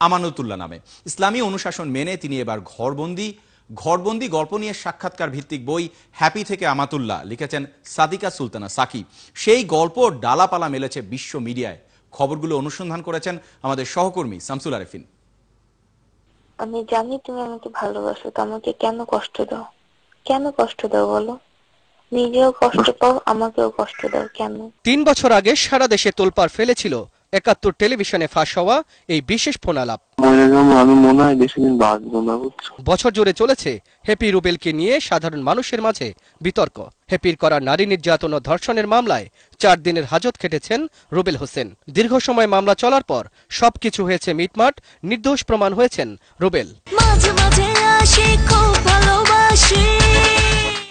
আমানতুল্লাহ নামে। ইসলামী অনুশাসন মেনে তিনি এবার ঘরবন্দি ঘরবন্দি গল্প নিয়ে সাক্ষাৎকার ভিত্তিক বই হ্যাপি থেকে আমাতুল্লাহ লিখেছেন সাদিকা সুলতানা সাকি। সেই গল্প ডালাপালা মেলেছে বিশ্ব মিডিয়ায়। খবরগুলো অনুসন্ধান করেছেন আমাদের সহকর্মী শামসুল আরেফিন। আমি জানি তুমি আমাকে ভালোবাসো তো আমাকে কেন কষ্ট দাও? কেন কষ্ট দাও বলো? নিজেও কষ্ট পাও আমাকেও কষ্ট দাও কেন? তিন বছর আগে সারা দেশে তোলপাড় ফেলেছিল একাত্তর টেলিভিশনে ফাঁস হওয়া এই বিশেষ ফোনালাপ। মরে গেলাম আমি মনে হয় বেশি দিন বাঁচবো না বছর জুড়ে চলেছে হ্যাপি রুবেলকে নিয়ে সাধারণ মানুষের মাঝে বিতর্ক। হ্যাপির করা নারী নির্যাতন ও ধর্ষণের মামলায় চার দিনের হাজত খেটেছেন রুবেল হোসেন। দীর্ঘ সময় মামলা চলার পর সবকিছু হয়েছে মিটমাট নির্দোষ প্রমাণ হয়েছেন রুবেল।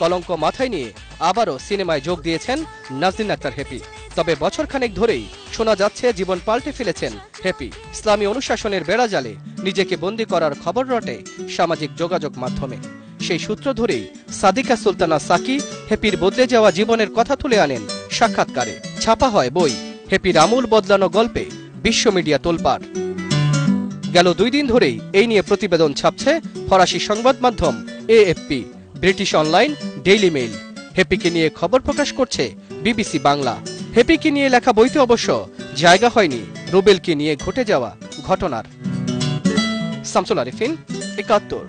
কলঙ্ক মাথায় নিয়ে আবারও সিনেমায় যোগ দিয়েছেন নাজরিন আক্তার হ্যাপি তবে বছরখানেক ধরেই শোনা যাচ্ছে জীবন পাল্টে ফেলেছেন হ্যাপি ইসলামী অনুশাসনের বেড়াজালে নিজেকে বন্দী করার খবর রটে সামাজিক যোগাযোগ মাধ্যমে। সেই সূত্র ধরেই সাদিকা সুলতানা সাকি হ্যাপির বদলে যাওয়া জীবনের কথা তুলে আনেন সাক্ষাৎকারে। ছাপা হয় বই হ্যাপির আমূল বদলানো গল্পে বিশ্ব মিডিয়া তোলপাড়। গেল দুই দিন ধরেই এই নিয়ে প্রতিবেদন ছাপছে ফরাসি সংবাদ মাধ্যম AFP, British online, Daily Mail. হ্যাপিকে নিয়ে খবর প্রকাশ করছে বিবিসি বাংলা। হ্যাপিকে নিয়ে লেখা বইতে অবশ্য জায়গা হয়নি রুবেলকে নিয়ে ঘটে যাওয়া ঘটনার। শামসুল আরিফিন একাত্তর।